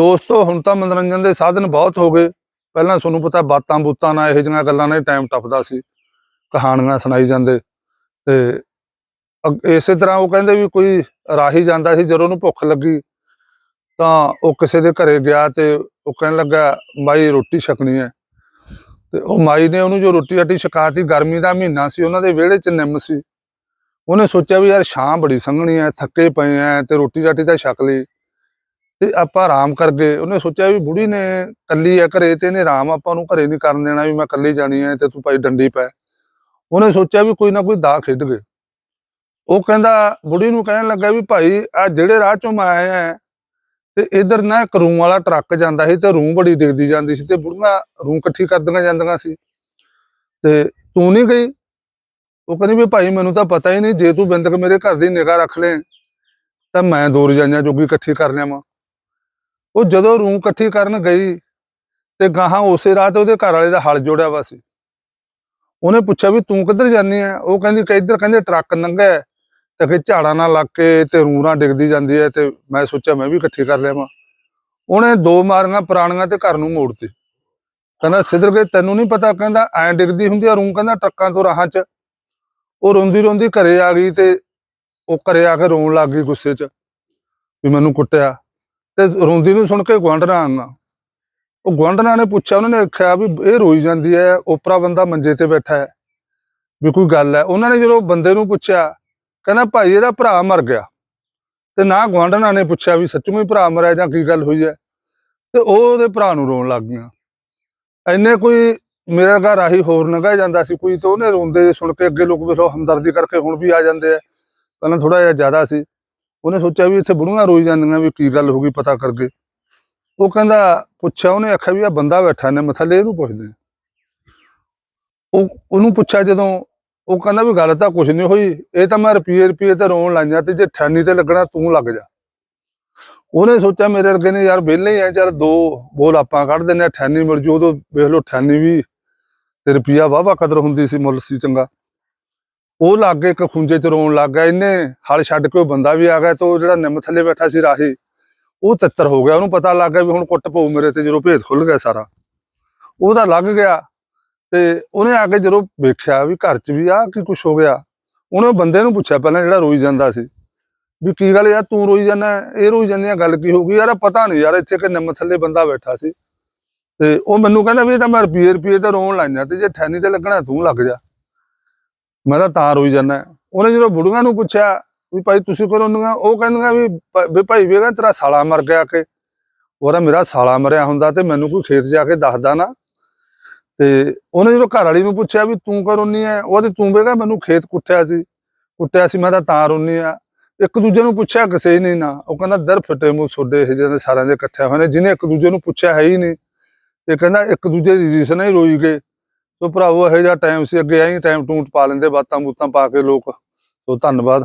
ਦੋਸਤੋ, ਹੁਣ ਤਾਂ ਮਨੋਰੰਜਨ ਦੇ ਸਾਧਨ ਬਹੁਤ ਹੋ ਗਏ। ਪਹਿਲਾਂ ਤੁਹਾਨੂੰ ਪਤਾ ਬਾਤਾਂ ਬੂਤਾਂ ਨਾਲ ਇਹੋ ਜਿਹੀਆਂ ਗੱਲਾਂ ਨਾਲ ਟਾਈਮ ਟੱਪਦਾ ਸੀ, ਕਹਾਣੀਆਂ ਸੁਣਾਈ ਜਾਂਦੇ। ਤੇ ਅਗ- ਇਸੇ ਤਰ੍ਹਾਂ ਉਹ ਕਹਿੰਦੇ ਵੀ ਕੋਈ ਰਾਹੀ ਜਾਂਦਾ ਸੀ, ਜਦੋਂ ਉਹਨੂੰ ਭੁੱਖ ਲੱਗੀ, ਤਾਂ ਉਹ ਕਿਸੇ ਦੇ ਘਰੇ ਗਿਆ ਤੇ ਉਹ ਕਹਿਣ ਲੱਗਾ, ਮਾਈ, ਰੋਟੀ ਛਕਣੀ ਹੈ। ਤੇ ਉਹ ਮਾਈ ਨੇ ਉਹਨੂੰ ਜੋ ਰੋਟੀ ਆਟੀ ਛਕਾਤੀ, ਗਰਮੀ ਦਾ ਮਹੀਨਾ ਸੀ, ਉਹਨਾਂ ਦੇ ਵਿਹੜੇ 'ਚ ਨਿੰਮ ਸੀ। ਉਹਨੇ ਸੋਚਿਆ ਵੀ ਯਾਰ, ਛਾਂ ਬੜੀ ਸੰਘਣੀ ਹੈ, ਥੱਕੇ ਪਏ ਆ ਤੇ ਰੋਟੀ ਰਾਟੀ ਤਾਂ ਛਕ ਲਈ। ਤੇ ਆਪਾਂ ਆਰਾਮ ਕਰ ਗਏ। ਉਹਨੇ ਸੋਚਿਆ ਵੀ ਬੁੜੀ ਨੇ ਕੱਲੀ ਆ ਘਰੇ ਤੇ ਇਹਨੇ ਆਰਾਮ ਆਪਾਂ ਨੂੰ ਘਰੇ ਨਹੀਂ ਕਰਨ ਦੇਣਾ ਵੀ ਮੈਂ ਕੱਲੀ ਜਾਣੀ ਹੈ ਤੇ ਤੂੰ ਭਾਈ ਡੰਡੀ ਪੈ। ਉਹਨੇ ਸੋਚਿਆ ਵੀ ਕੋਈ ਨਾ ਕੋਈ ਦਾ ਖੇਡ ਗਏ। ਉਹ ਕਹਿੰਦਾ, ਬੁੜੀ ਨੂੰ ਕਹਿਣ ਲੱਗਾ ਵੀ ਭਾਈ ਆ ਜਿਹੜੇ ਰਾਹ ਚੋਂ ਮੈਂ ਆਇਆ ਤੇ ਇਧਰ ਨਾ ਇੱਕ ਰੂੰ ਵਾਲਾ ਟਰੱਕ ਜਾਂਦਾ ਸੀ ਤੇ ਰੂੰ ਬੜੀ ਡਿੱਗਦੀ ਜਾਂਦੀ ਸੀ ਤੇ ਬੁੜੀਆਂ ਰੂੰ ਇਕੱਠੀ ਕਰਦੀਆਂ ਜਾਂਦੀਆਂ ਸੀ। ਤੇ ਤੂੰ ਨਹੀਂ ਗਈ? ਉਹ ਕਹਿੰਦੀ ਵੀ ਭਾਈ ਮੈਨੂੰ ਤਾਂ ਪਤਾ ਹੀ ਨਹੀਂ, ਜੇ ਤੂੰ ਬਿੰਦਕ ਮੇਰੇ ਘਰ ਦੀ ਨਿਗਾਹ ਰੱਖ ਲੈ ਤਾਂ ਮੈਂ ਦੋ ਰਜਾਈਆਂ ਜੋਗੀ ਇਕੱਠੀ ਕਰ ਲਿਆਵਾਂ। ਉਹ ਜਦੋਂ ਰੂੰ ਇਕੱਠੀ ਕਰਨ ਗਈ ਤੇ ਗਾਹਾਂ ਉਸੇ ਰਾਤ ਉਹਦੇ ਘਰ ਵਾਲੇ ਦਾ ਹਲ ਜੋੜਿਆ ਵਾ ਸੀ। ਉਹਨੇ ਪੁੱਛਿਆ ਵੀ ਤੂੰ ਕਿੱਧਰ ਜਾਨੀ ਹੈ ਉਹ ਕਹਿੰਦੀ ਕਿ ਇੱਧਰ ਕਹਿੰਦੇ ਟਰੱਕ ਲੰਘਿਆ ਤੇ ਫਿਰ ਝਾੜਾਂ ਨਾਲ ਲੱਗ ਕੇ ਤੇ ਰੂਰਾਂ ਡਿੱਗਦੀ ਜਾਂਦੀ ਹੈ ਤੇ ਮੈਂ ਸੋਚਿਆ ਮੈਂ ਵੀ ਇਕੱਠੀ ਕਰ ਲਿਆਵਾਂ। ਉਹਨੇ ਦੋ ਮਾਰੀਆਂ ਪੁਰਾਣੀਆਂ ਤੇ ਘਰ ਨੂੰ ਮੋੜਤੀ। ਕਹਿੰਦਾ, ਸਿੱਧਰ ਕੇ ਤੈਨੂੰ ਨਹੀਂ ਪਤਾ? ਕਹਿੰਦਾ, ਐਂ ਡਿੱਗਦੀ ਹੁੰਦੀ ਆ ਰੂੰ, ਕਹਿੰਦਾ ਟਰੱਕਾਂ ਤੋਂ ਰਾਹਾਂ 'ਚ। ਉਹ ਰੋਂਦੀ ਰੋਂਦੀ ਘਰੇ ਆ ਗਈ ਤੇ ਉਹ ਘਰੇ ਆ ਕੇ ਰੋਣ ਲੱਗ ਗਈ ਗੁੱਸੇ 'ਚ ਵੀ ਮੈਨੂੰ ਕੁੱਟਿਆ। ਤੇ ਰੋਂਦੀ ਨੂੰ ਸੁਣ ਕੇ ਗੁਆਂਢਣਾ ਆਣਾ ਉਹ ਗੁਆਂਢਣਾ ਨੇ ਪੁੱਛਿਆ, ਉਹਨਾਂ ਨੇ ਆਖਿਆ ਵੀ ਇਹ ਰੋਈ ਜਾਂਦੀ ਹੈ, ਓਪਰਾ ਬੰਦਾ ਮੰਜੇ ਤੇ ਬੈਠਾ ਹੈ। ਵੀ ਕੋਈ ਗੱਲ ਹੈ। ਉਹਨਾਂ ਨੇ ਜਦੋਂ ਬੰਦੇ ਨੂੰ ਪੁੱਛਿਆ, ਕਹਿੰਦਾ ਭਾਈ ਇਹਦਾ ਭਰਾ ਮਰ ਗਿਆ। ਤੇ ਨਾ ਗੁਆਂਢਣਾ ਨੇ ਪੁੱਛਿਆ ਵੀ ਸੱਚੂ ਹੀ ਭਰਾ ਮਰਿਆ ਜਾਂ ਕੀ ਗੱਲ ਹੋਈ ਹੈ। ਤੇ ਉਹ ਉਹਦੇ ਭਰਾ ਨੂੰ ਰੋਣ ਲੱਗ ਗਿਆ ਐਨੇ ਕੋਈ ਮੇਰਾ ਘਰ ਆਹੀ ਹੋਰ ਲੰਘਾ ਜਾਂਦਾ ਸੀ ਕੋਈ, ਤਾਂ ਉਹਨੇ ਰੋਂਦੇ ਸੁਣ ਕੇ ਅੱਗੇ ਲੋਕ ਵੇਖੋ ਹਮਦਰਦੀ ਕਰਕੇ ਹੁਣ ਵੀ ਆ ਜਾਂਦੇ ਆ। ਪਹਿਲਾਂ ਥੋੜਾ ਜਿਹਾ ਜ਼ਿਆਦਾ ਸੀ। ਉਹਨੇ ਸੋਚਿਆ ਵੀ ਇੱਥੇ ਬੁੜੀਆਂ ਰੋਈ ਜਾਂਦੀਆਂ ਵੀ ਕੀ ਗੱਲ ਹੋ ਗਈ ਪਤਾ ਕਰਕੇ। ਉਹ ਕਹਿੰਦਾ, ਪੁੱਛਿਆ, ਉਹਨੇ ਆਖਿਆ ਵੀ ਆ ਬੰਦਾ ਬੈਠਾ ਨੇ ਥੱਲੇ ਇਹਨੂੰ ਪੁੱਛਦੇ ਉਹ, ਉਹਨੂੰ ਪੁੱਛਿਆ ਜਦੋਂ, ਉਹ ਕਹਿੰਦਾ ਵੀ ਗੱਲ ਤਾਂ ਕੁਝ ਨਹੀਂ ਹੋਈ, ਇਹ ਤਾਂ ਮੈਂ ਰੁਪਈਏ ਰੁਪਈਏ ਤੇ ਰੋਣ ਲਾਈਆਂ ਤੇ ਜੇ ਠਾਨੀ ਤੇ ਲੱਗਣਾ ਤੂੰ ਲੱਗ ਜਾ। ਉਹਨੇ ਸੋਚਿਆ ਮੇਰੇ ਵਰਗੇ ਨੇ, ਯਾਰ ਵਿਹਲੇ ਆ, ਚੱਲ ਦੋ ਬੋਲ ਆਪਾਂ ਕੱਢ ਦਿੰਨੇ ਆ ਠਾਨੀ ਮਿਲ ਜੂ, ਉਦੋਂ ਵੇਖ ਲਓ ਠਾਨੀ ਵੀ ਤੇ ਰੁਪਈਆ ਵਾਵਾ ਕਦਰ ਹੁੰਦੀ ਸੀ ਮੁੱਲ ਸੀ ਚੰਗਾ। ਉਹ ਲੱਗ ਕੇ ਇੱਕ ਖੁੰਝੇ ਚ ਰੋਣ ਲੱਗ ਗਿਆ, ਇਹਨੇ ਹਲ ਛੱਡ ਕੇ ਉਹ ਬੰਦਾ ਵੀ ਆ ਗਿਆ ਤੇ ਉਹ ਜਿਹੜਾ ਨਿੰਮ ਥੱਲੇ ਬੈਠਾ ਸੀ ਰਾਹੀ, ਉਹ ਤਿੱਤਰ ਹੋ ਗਿਆ, ਉਹਨੂੰ ਪਤਾ ਲੱਗ ਗਿਆ ਵੀ ਹੁਣ ਕੁੱਟ ਪਊ ਮੇਰੇ ਤੇ ਜਦੋਂ ਭੇਦ ਖੁੱਲ ਗਿਆ ਸਾਰਾ। ਉਹ ਤਾਂ ਲੱਗ ਗਿਆ ਤੇ ਉਹਨੇ ਆ ਕੇ ਜਦੋਂ ਵੇਖਿਆ ਵੀ ਘਰ 'ਚ ਵੀ ਆ ਕੀ ਕੁਝ ਹੋ ਗਿਆ, ਉਹਨੇ ਉਹ ਬੰਦੇ ਨੂੰ ਪੁੱਛਿਆ ਪਹਿਲਾਂ ਜਿਹੜਾ ਰੋਈ ਜਾਂਦਾ ਸੀ, ਵੀ ਕੀ ਗੱਲ ਯਾਰ ਤੂੰ ਰੋਈ ਜਾਂਦਾ, ਇਹ ਰੋਈ ਜਾਂਦੀਆਂ ਗੱਲ ਕੀ ਹੋ ਗਈ? ਯਾਰ ਪਤਾ ਨਹੀਂ ਯਾਰ ਇੱਥੇ ਕਿ ਨਿੰਮ ਥੱਲੇ ਬੰਦਾ ਬੈਠਾ ਸੀ। ਤੇ ਉਹ ਮੈਨੂੰ ਕਹਿੰਦਾ ਵੀ ਇਹ ਤਾਂ ਮੈਂ ਰੁਪਏ ਰੁਪਏ ਤੇ ਰੋਣ ਲਾਈਆਂ ਤੇ ਜੇ ਠੈਨੀ ਤੇ ਲੱਗਣਾ ਤੂੰ ਲੱਗ ਜਾ। ਮੈਂ ਤਾਂ ਤਾਂ ਰੋਈ ਜਾਂਦਾ। ਉਹਨੇ ਜਦੋਂ ਬੁੜੀਆਂ ਨੂੰ ਪੁੱਛਿਆ ਵੀ ਭਾਈ ਤੁਸੀਂ ਕਰੋ ਉਹਨੂੰ ਉਹ ਕਹਿੰਦੀਆਂ ਵੀ ਵੀ ਭਾਈ ਵੇਗਾ ਤੇਰਾ ਸਾਲਾ ਮਰ ਗਿਆ ਕਿ। ਉਹਦਾ ਮੇਰਾ ਸਾਲਾ ਮਰਿਆ ਹੁੰਦਾ ਤੇ ਮੈਨੂੰ ਕੋਈ ਖੇਤ ਜਾ ਕੇ ਦੱਸਦਾ ਨਾ। ਤੇ ਉਹਨੇ ਜਦੋਂ ਘਰ ਵਾਲੀ ਨੂੰ ਪੁੱਛਿਆ ਵੀ ਤੂੰ ਕਰ ਰੋਨੀ ਐ? ਉਹਦੇ ਤੂੰ ਵੇਗਾ ਮੈਨੂੰ ਖੇਤ ਕੁੱਟਿਆ ਸੀ। ਕੁੱਟਿਆ ਸੀ, ਮੈਂ ਤਾਂ ਤਾਂ ਰੋਨੀ ਆ। ਇੱਕ ਦੂਜੇ ਨੂੰ ਪੁੱਛਿਆ ਕਿਸੇ ਨੇ ਨਾ। ਉਹ ਕਹਿੰਦਾ ਦਰ ਫਟੇ ਮੂੰਹ ਛੋਡੇ ਇਹ ਜਿਹੇ ਸਾਰਿਆਂ ਦੇ ਇਕੱਠੇ ਹੋਏ ਨੇ, ਜਿਹਨੇ ਇੱਕ ਦੂਜੇ ਨੂੰ ਪੁੱਛਿਆ ਹੈ ਹੀ ਨਹੀਂ। ਤੇ ਕਹਿੰਦਾ ਇੱਕ ਦੂਜੇ ਦੀ ਰੀਸ ਨਹੀਂ ਰੋਈ ਗਏ। ਸੋ ਭਰਾਵੋ, ਇਹੋ ਜਿਹਾ ਟਾਈਮ ਸੀ, ਅੱਗੇ ਐਂ ਟਾਈਮ ਟੂਟ ਪਾ ਲੈਂਦੇ, ਬਾਤਾਂ ਬੂਤਾਂ ਪਾ ਕੇ ਲੋਕ। ਸੋ ਧੰਨਵਾਦ।